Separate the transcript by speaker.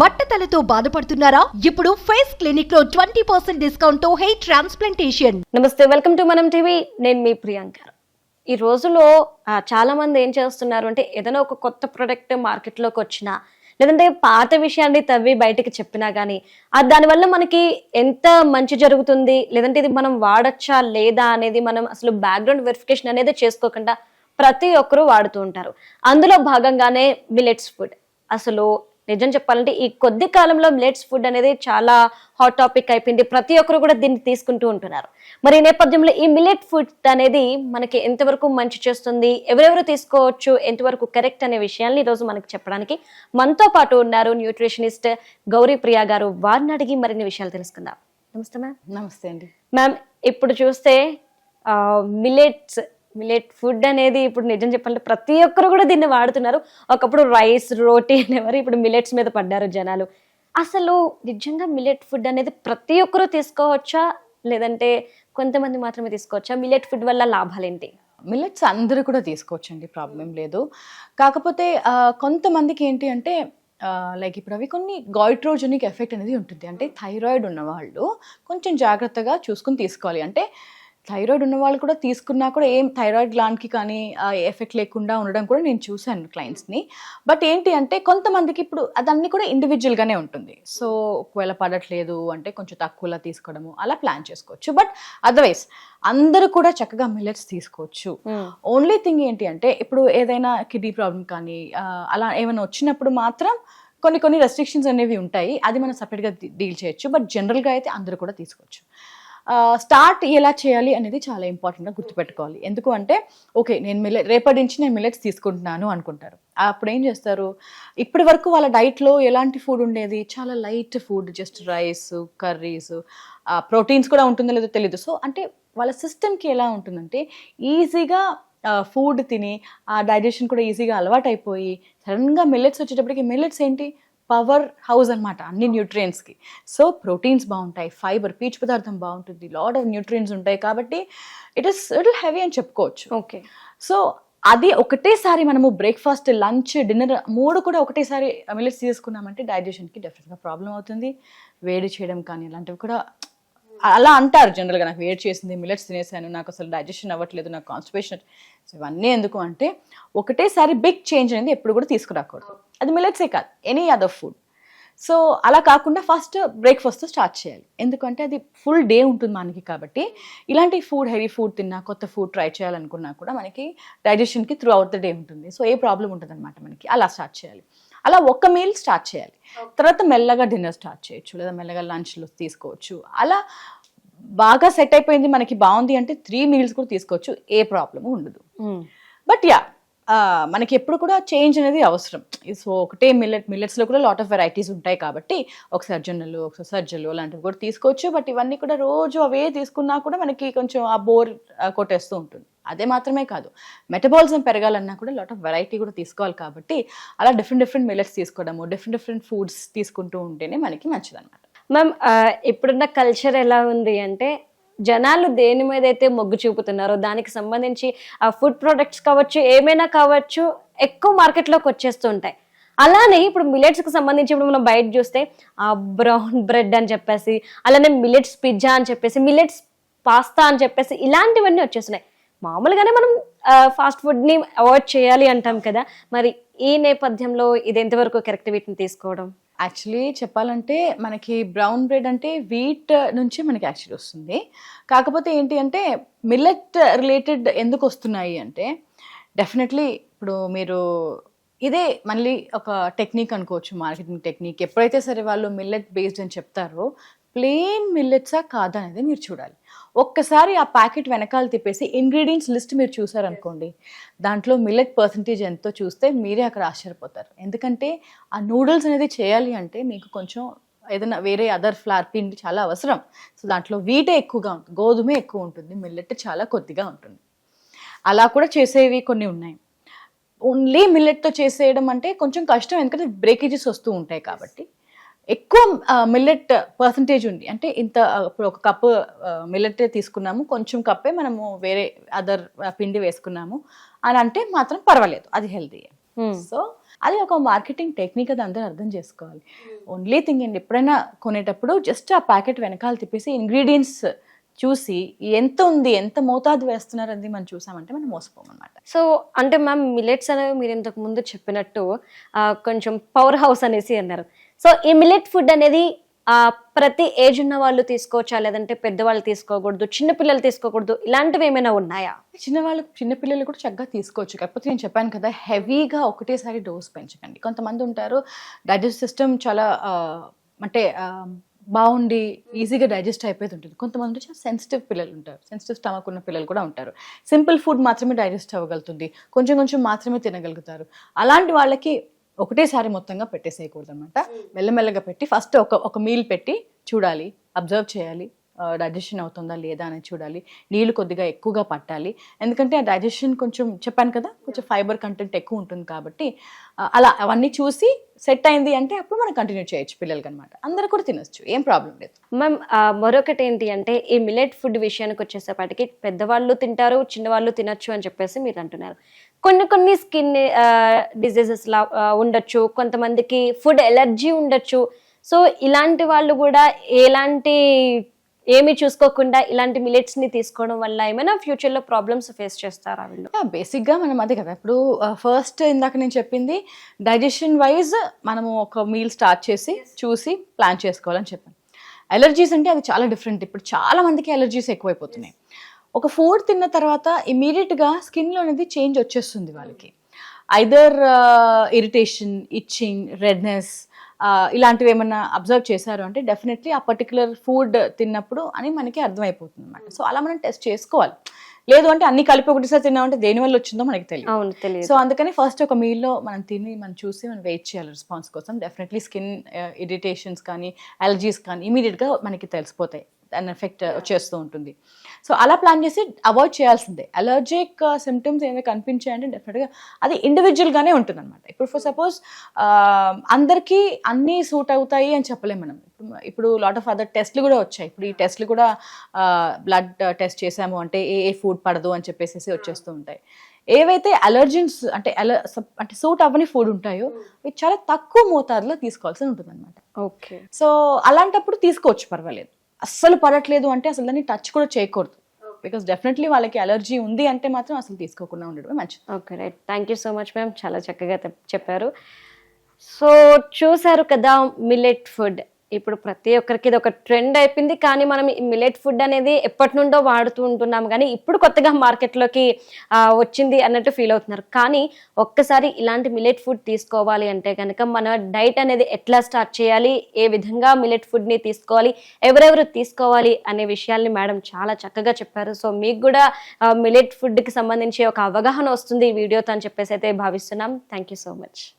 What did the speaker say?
Speaker 1: బట్టతలతో బాధపడుతున్నారా? ఇప్పుడు ఫేస్ క్లినిక్లో ట్వంటీ పర్సెంట్ డిస్కౌంట్తో హెయిర్ ట్రాన్స్ప్లాంటేషన్.
Speaker 2: నమస్తే వెల్కమ్ టు మనం టీవీ. నేను మీ ప్రియాంక. ఈ రోజులో చాలా మంది ఏం చేస్తున్నారు అంటే ఏదైనా ఒక కొత్త ప్రొడక్ట్ మార్కెట్లోకి వచ్చినా లేదంటే పాత విషయాన్ని తవ్వి బయటకు చెప్పినా కానీ అది దానివల్ల మనకి ఎంత మంచి జరుగుతుంది లేదంటే ఇది మనం వాడచ్చా లేదా అనేది మనం అసలు బ్యాక్గ్రౌండ్ వెరిఫికేషన్ అనేది చేసుకోకుండా ప్రతి ఒక్కరూ వాడుతూ ఉంటారు. అందులో భాగంగానే మిలెట్స్ ఫుడ్ అసలు నిజం చెప్పాలంటే ఈ కొద్ది కాలంలో మిలెట్స్ ఫుడ్ అనేది చాలా హాట్ టాపిక్ అయిపోయింది. ప్రతి ఒక్కరు కూడా దీన్ని తీసుకుంటూ ఉంటున్నారు. మరి ఈ నేపథ్యంలో ఈ మిలెట్ ఫుడ్ అనేది మనకి ఎంతవరకు మంచి చేస్తుంది? ఎవరెవరు తీసుకోవచ్చు? ఎంతవరకు కరెక్ట్ అనే విషయాన్ని ఈరోజు మనకి చెప్పడానికి మనతో పాటు ఉన్నారు న్యూట్రిషనిస్ట్ గౌరీ ప్రియా గారు. వారిని అడిగి మరిన్ని విషయాలు తెలుసుకుందాం. నమస్తే మ్యామ్.
Speaker 3: నమస్తే అండి.
Speaker 2: మ్యామ్ ఇప్పుడు చూస్తే మిలెట్స్ మిలెట్ ఫుడ్ అనేది ఇప్పుడు నిజం చెప్పాలంటే ప్రతి ఒక్కరు కూడా దీన్ని వాడుతున్నారు. ఒకప్పుడు రైస్ రోటీ అనేవారు ఇప్పుడు మిలెట్స్ మీద పడ్డారు జనాలు. అసలు నిజంగా మిలెట్ ఫుడ్ అనేది ప్రతి ఒక్కరూ తీసుకోవచ్చా? లేదంటే కొంతమంది మాత్రమే తీసుకోవచ్చా? మిలెట్ ఫుడ్ వల్ల లాభాలు ఏంటి
Speaker 3: మిల్లెట్స్ అందరూ కూడా తీసుకోవచ్చండి ప్రాబ్లం లేదు. కాకపోతే కొంతమందికి ఏంటి అంటే లైక్ ఇప్పుడు అవి కొన్ని గాయిట్రోజెనిక్ ఎఫెక్ట్ అనేది ఉంటుంది. అంటే థైరాయిడ్ ఉన్న వాళ్ళు కొంచెం జాగ్రత్తగా చూసుకుని తీసుకోవాలి. అంటే థైరాయిడ్ ఉన్న వాళ్ళు కూడా తీసుకున్నా కూడా ఏం థైరాయిడ్ గ్లాండ్కి కానీ ఎఫెక్ట్ లేకుండా ఉండడం కూడా నేను చూశాను క్లయింట్స్ని బట్ ఏంటి అంటే కొంతమందికి ఇప్పుడు అదన్నీ కూడా ఇండివిజువల్గానే ఉంటుంది. సో ఒకవేళ పడట్లేదు అంటే కొంచెం తక్కువలా తీసుకోవడము అలా ప్లాన్ చేసుకోవచ్చు. బట్ అదర్వైజ్ అందరూ కూడా చక్కగా మిల్లెట్స్ తీసుకోవచ్చు. ఓన్లీ థింగ్ ఏంటి అంటే ఇప్పుడు ఏదైనా కిడ్నీ ప్రాబ్లం కానీ అలా ఏమైనా వచ్చినప్పుడు మాత్రం కొన్ని కొన్ని రెస్ట్రిక్షన్స్ అనేవి ఉంటాయి. అది మనం సపరేట్గా డీల్ చేయొచ్చు. బట్ జనరల్గా అయితే అందరూ కూడా తీసుకోవచ్చు. స్టార్ట్ ఎలా చేయాలి అనేది చాలా ఇంపార్టెంట్గా గుర్తుపెట్టుకోవాలి. ఎందుకు అంటే ఓకే నేను మిల్లెట్ రేపటి నుంచి నేను మిల్లెట్స్ తీసుకుంటున్నాను అనుకుంటారు. అప్పుడు ఏం చేస్తారు? ఇప్పటి వరకు వాళ్ళ డైట్లో ఎలాంటి ఫుడ్ ఉండేది? చాలా light food just rice curries proteins కూడా ఉంటుందో లేదో తెలియదు సో అంటే వాళ్ళ సిస్టమ్కి ఎలా ఉంటుందంటే ఈజీగా ఫుడ్ తిని ఆ డైజెషన్ కూడా ఈజీగా అలవాటైపోయి సడన్గా మిల్లెట్స్ వచ్చేటప్పటికి మిల్లెట్స్ ఏంటి? పవర్ హౌస్ అనమాట అన్ని న్యూట్రియంట్స్కి సో ప్రోటీన్స్ బాగుంటాయి ఫైబర్ పీచు పదార్థం బాగుంటుంది లాట్ ఆఫ్ న్యూట్రియంట్స్ ఉంటాయి కాబట్టి ఇట్ ఇస్ ఇట్ హెవీ అని చెప్పుకోవచ్చు.
Speaker 2: ఓకే.
Speaker 3: సో అది ఒకటేసారి మనము బ్రేక్ఫాస్ట్ లంచ్ డిన్నర్ మూడు కూడా ఒకటేసారి మిల్లెట్స్ తీసుకున్నామంటే డైజెషన్కి డెఫినెట్గా ప్రాబ్లం అవుతుంది. వేడి చేయడం కానీ ఇలాంటివి కూడా అలా అంటారు జనరల్గా నాకు వేడి చేసింది మిల్లెట్స్ తినేసాను నాకు అసలు డైజెషన్ అవ్వట్లేదు నాకు కాన్స్టిపేషన్ సో ఇవన్నీ ఎందుకు అంటే ఒకటేసారి బిగ్ చేంజ్ అనేది ఎప్పుడు కూడా తీసుకురాకూడదు. అది మిల్లెట్సే కాదు ఎనీ అదర్ ఫుడ్ సో అలా కాకుండా ఫస్ట్ బ్రేక్ఫాస్ట్ స్టార్ట్ చేయాలి. ఎందుకంటే అది ఫుల్ డే ఉంటుంది మనకి కాబట్టి ఇలాంటి ఫుడ్ హెవీ ఫుడ్ తిన్నా కొత్త ఫుడ్ ట్రై చేయాలనుకున్నా కూడా మనకి డైజెషన్కి త్రూ అవుట్ ద డే ఉంటుంది. సో ఏ ప్రాబ్లం ఉంటుంది అనమాట మనకి. అలా స్టార్ట్ చేయాలి. అలా ఒక్క మీల్ స్టార్ట్ చేయాలి. తర్వాత మెల్లగా డిన్నర్ స్టార్ట్ చేయొచ్చు లేదా మెల్లగా లంచ్లో తీసుకోవచ్చు. అలా బాగా సెట్ అయిపోయింది మనకి బాగుంది అంటే త్రీ మీల్స్ కూడా తీసుకోవచ్చు ఏ ప్రాబ్లము ఉండదు. బట్ యా మనకి ఎప్పుడు కూడా చేంజ్ అనేది అవసరం. సో ఒకటే మిల్లెట్ మిల్లెట్స్లో కూడా లాట్ ఆఫ్ వెరైటీస్ ఉంటాయి కాబట్టి ఒకసారి జొన్నలు ఒకసారి సజ్జలు అలాంటివి కూడా తీసుకోవచ్చు. బట్ ఇవన్నీ కూడా రోజు అవే తీసుకున్నా కూడా మనకి కొంచెం ఆ బోర్ కొట్టేస్తూ ఉంటుంది. అదే మాత్రమే కాదు మెటబాలిజం పెరగాలన్నా కూడా లాట్ ఆఫ్ వెరైటీ కూడా తీసుకోవాలి కాబట్టి అలా డిఫరెంట్ డిఫరెంట్ మిల్లెట్స్ తీసుకోవడము డిఫరెంట్ డిఫరెంట్ ఫుడ్స్ తీసుకుంటూ ఉంటేనే మనకి మంచిదన్నమాట.
Speaker 2: మ్యామ్ ఇప్పుడున్న కల్చర్ ఎలా ఉంది అంటే జనాలు దేని మీద అయితే మొగ్గు చూపుతున్నారో దానికి సంబంధించి ఆ ఫుడ్ ప్రొడక్ట్స్ కావచ్చు ఏమైనా కావచ్చు ఎక్కువ మార్కెట్లోకి వచ్చేస్తూ ఉంటాయి. అలానే ఇప్పుడు మిలెట్స్కి సంబంధించి ఇప్పుడు మనం బయట చూస్తే ఆ బ్రౌన్ బ్రెడ్ అని చెప్పేసి అలానే మిలెట్స్ పిజ్జా అని చెప్పేసి మిలెట్స్ పాస్తా అని చెప్పేసి ఇలాంటివన్నీ వచ్చేస్తున్నాయి. మామూలుగానే మనం ఫాస్ట్ ఫుడ్ని అవాయిడ్ చేయాలి అంటాం కదా. మరి ఈ నేపథ్యంలో ఇది ఎంతవరకు కరెక్ట్ వీటిని తీసుకోవడం?
Speaker 3: యాక్చువల్లీ చెప్పాలంటే మనకి బ్రౌన్ బ్రెడ్ అంటే వీట్ నుంచి మనకి యాక్చువల్లీ వస్తుంది. కాకపోతే ఏంటి అంటే మిల్లెట్ రిలేటెడ్ ఎందుకు వస్తున్నాయి అంటే డెఫినెట్లీ ఇప్పుడు మీరు ఇదే మళ్ళీ ఒక టెక్నిక్ అనుకోవచ్చు మార్కెటింగ్ టెక్నిక్ ఎప్పుడైతే సరే వాళ్ళు మిల్లెట్ బేస్డ్ అని చెప్తారో ప్లెయిన్ మిల్లెట్సా కాదా అనేది మీరు చూడాలి. ఒక్కసారి ఆ ప్యాకెట్ వెనకాల తిప్పేసి ఇంగ్రీడియంట్స్ లిస్ట్ మీరు చూసారనుకోండి దాంట్లో మిల్లెట్ పర్సంటేజ్ ఎంతో చూస్తే మీరే అక్కడ ఆశ్చర్యపోతారు. ఎందుకంటే ఆ నూడిల్స్ అనేది చేయాలి అంటే మీకు కొంచెం ఏదైనా వేరే అదర్ ఫ్లార్ పిండి చాలా అవసరం. సో దాంట్లో వీటే ఎక్కువగా ఉంటుంది గోధుమే ఎక్కువ ఉంటుంది మిల్లెట్ చాలా కొద్దిగా ఉంటుంది. అలా కూడా చేసేవి కొన్ని ఉన్నాయి. ఓన్లీ మిల్లెట్తో చేసేయడం అంటే కొంచెం కష్టం ఎందుకంటే బ్రేకేజెస్ వస్తూ ఉంటాయి కాబట్టి. ఎక్కువ మిల్లెట్ పర్సంటేజ్ ఉంది. అంటే ఇంత ఇప్పుడు ఒక కప్పు మిల్లెట్ తీసుకున్నాము. కొంచెం కప్పే మనము వేరే అదర్ పిండి వేసుకున్నాము. అని అంటే మాత్రం పర్వాలేదు. అది హెల్తీ
Speaker 2: Hmm.
Speaker 3: సో అది ఒక మార్కెటింగ్ టెక్నిక్ అది అందరూ అర్థం చేసుకోవాలి. ఓన్లీ థింగ్ ఏంటి? ఎప్పుడైనా కొనేటప్పుడు జస్ట్ ఆ ప్యాకెట్ వెనకాల తిప్పేసి ఇంగ్రీడియంట్స్ చూసి ఎంత ఉంది ఎంత మోతాదు వేస్తున్నారు అనేది మనం చూసామంటే మనం మోసపోమన్నమాట.
Speaker 2: సో అంటే మ్యామ్ మిలెట్స్ అనేవి మీరు ఇంతకు ముందు చెప్పినట్టు కొంచెం పవర్ హౌస్ అనేసి అన్నారు. సో ఈ మిలెట్ ఫుడ్ అనేది ప్రతి ఏజ్ ఉన్న వాళ్ళు తీసుకోవచ్చా? లేదంటే పెద్దవాళ్ళు తీసుకోకూడదు చిన్నపిల్లలు తీసుకోకూడదు ఇలాంటివి ఏమైనా ఉన్నాయా?
Speaker 3: చిన్నవాళ్ళు చిన్నపిల్లలు కూడా చక్కగా తీసుకోవచ్చు. కాకపోతే నేను చెప్పాను కదా హెవీగా ఒకటేసారి డోస్ పెంచకండి. కొంతమంది ఉంటారు డైజెస్ట్ సిస్టమ్ చాలా అంటే బాగుండి ఈజీగా డైజెస్ట్ అయిపోయి ఉంటుంది. కొంతమంది చాలా సెన్సిటివ్ పిల్లలు ఉంటారు. సెన్సిటివ్ స్టమక్ ఉన్న పిల్లలు కూడా ఉంటారు. సింపుల్ ఫుడ్ మాత్రమే డైజెస్ట్ అవ్వగలుగుతుంది. కొంచెం కొంచెం మాత్రమే తినగలుగుతారు. అలాంటి వాళ్ళకి ఒకటేసారి మొత్తంగా పెట్టేసేయకూడదు అనమాట మెల్లమెల్లగా పెట్టి ఫస్ట్ ఒక ఒక మీల్ పెట్టి చూడాలి అబ్జర్వ్ చేయాలి. డైజెషన్ అవుతుందా లేదా అనేది చూడాలి. నీళ్ళు కొద్దిగా ఎక్కువగా పట్టాలి. ఎందుకంటే ఆ డైజెషన్ కొంచెం చెప్పాను కదా కొంచెం ఫైబర్ కంటెంట్ ఎక్కువ ఉంటుంది కాబట్టి అలా అవన్నీ చూసి సెట్ అయింది అంటే అప్పుడు మనం కంటిన్యూ చేయొచ్చు పిల్లలకి అనమాట అందరూ కూడా తినొచ్చు ఏం ప్రాబ్లం లేదు.
Speaker 2: మ్యామ్ మరొకటి ఏంటి అంటే ఈ మిలెట్ ఫుడ్ విషయానికి వచ్చేసేపటికి పెద్దవాళ్ళు తింటారు చిన్నవాళ్ళు తినొచ్చు అని చెప్పేసి మీరు అంటున్నారు. కొన్ని కొన్ని స్కిన్ డిజీజెస్ లా ఉండొచ్చు కొంతమందికి ఫుడ్ ఎలర్జీ ఉండొచ్చు. సో ఇలాంటి వాళ్ళు కూడా ఎలాంటి ఏమీ చూసుకోకుండా ఇలాంటి మిలెట్స్ని తీసుకోవడం వల్ల ఏమైనా ఫ్యూచర్లో ప్రాబ్లమ్స్ ఫేస్ చేస్తారా వీళ్ళు?
Speaker 3: బేసిక్గా మనం అదే కదా. ఇప్పుడు ఫస్ట్ ఇందాక నేను చెప్పింది డైజెషన్ వైజ్ మనము ఒక మీల్ స్టార్ట్ చేసి చూసి ప్లాన్ చేసుకోవాలని చెప్పాను. అలర్జీస్ అంటే అది చాలా డిఫరెంట్ ఇప్పుడు చాలా మందికి అలర్జీస్ ఎక్కువైపోతున్నాయి. ఒక ఫుడ్ తిన్న తర్వాత ఇమీడియట్గా స్కిన్లో అనేది చేంజ్ వచ్చేస్తుంది వాళ్ళకి. ఐదర్ ఇరిటేషన్ ఇచ్చింగ్ రెడ్నెస్ ఇలాంటివి ఏమన్నా అబ్జర్వ్ చేశారు అంటే డెఫినెట్లీ ఆ పర్టికులర్ ఫుడ్ తిన్నప్పుడు అని మనకి అర్థమైపోతుంది అనమాట సో అలా మనం టెస్ట్ చేసుకోవాలి. లేదు అంటే అన్ని కలిపి ఒకటిసారి తిన్నామంటే దేని వల్ల వచ్చిందో మనకి తెలియదు. సో అందుకని ఫస్ట్ ఒక మీల్లో మనం తిని మనం చూసి మనం వెయిట్ చేయాలి రెస్పాన్స్ కోసం. డెఫినెట్లీ స్కిన్ ఇరిటేషన్స్ కానీ అలర్జీస్ కానీ ఇమీడియట్గా మనకి తెలిసిపోతాయి. దాని ఎఫెక్ట్ వచ్చేస్తూ ఉంటుంది. సో అలా ప్లాన్ చేసి అవాయిడ్ చేయాల్సిందే. అలర్జిక్ సిమ్టమ్స్ ఏమైనా కనిపించాయంటే డెఫినెట్గా అది ఇండివిజువల్గానే ఉంటుంది అనమాట ఇప్పుడు ఫర్ సపోజ్ అందరికీ అన్నీ సూట్ అవుతాయి అని చెప్పలేం మనం. ఇప్పుడు లాట్ ఆఫ్ అదర్ టెస్ట్లు కూడా వచ్చాయి. ఇప్పుడు ఈ టెస్ట్లు కూడా బ్లడ్ టెస్ట్ చేసాము అంటే ఏ ఏ ఫుడ్ పడదు అని చెప్పేసి వచ్చేస్తూ ఉంటాయి. ఏవైతే అలర్జెన్స్ అంటే అల సప్- అంటే సూట్ అవ్వని ఫుడ్ ఉంటాయో అవి చాలా తక్కువ మోతాదులో తీసుకోవాల్సి ఉంటుంది అనమాట
Speaker 2: ఓకే
Speaker 3: సో అలాంటప్పుడు తీసుకోవచ్చు పర్వాలేదు. అస్సలు పడట్లేదు అంటే అసలు దాన్ని టచ్ కూడా చేయకూడదు. బికాస్ డెఫినెట్లీ వాళ్ళకి అలర్జీ ఉంది అంటే మాత్రం అసలు తీసుకోకుండా ఉండడమే మంచిది.
Speaker 2: Okay right thank you so much ma'am చాలా చక్కగా చెప్పారు. సో చూసారు కదా మిల్లెట్ ఫుడ్ ఇప్పుడు ప్రతి ఒక్కరికి ఇది ఒక ట్రెండ్ అయిపోయింది. కానీ మనం ఈ ఫుడ్ అనేది ఎప్పటి నుండో వాడుతూ ఉంటున్నాం. కానీ ఇప్పుడు కొత్తగా మార్కెట్లోకి వచ్చింది అన్నట్టు ఫీల్ అవుతున్నారు. కానీ ఒక్కసారి ఇలాంటి మిలెట్ ఫుడ్ తీసుకోవాలి అంటే కనుక మన డైట్ అనేది ఎట్లా స్టార్ట్ చేయాలి? ఏ విధంగా మిల్లెట్ ఫుడ్ని తీసుకోవాలి? ఎవరెవరు తీసుకోవాలి? అనే విషయాల్ని మేడం చాలా చక్కగా చెప్పారు. సో మీకు కూడా మిలెట్ ఫుడ్కి సంబంధించి ఒక అవగాహన వస్తుంది ఈ వీడియోతో అని చెప్పేసి అయితే భావిస్తున్నాం. Thank you so much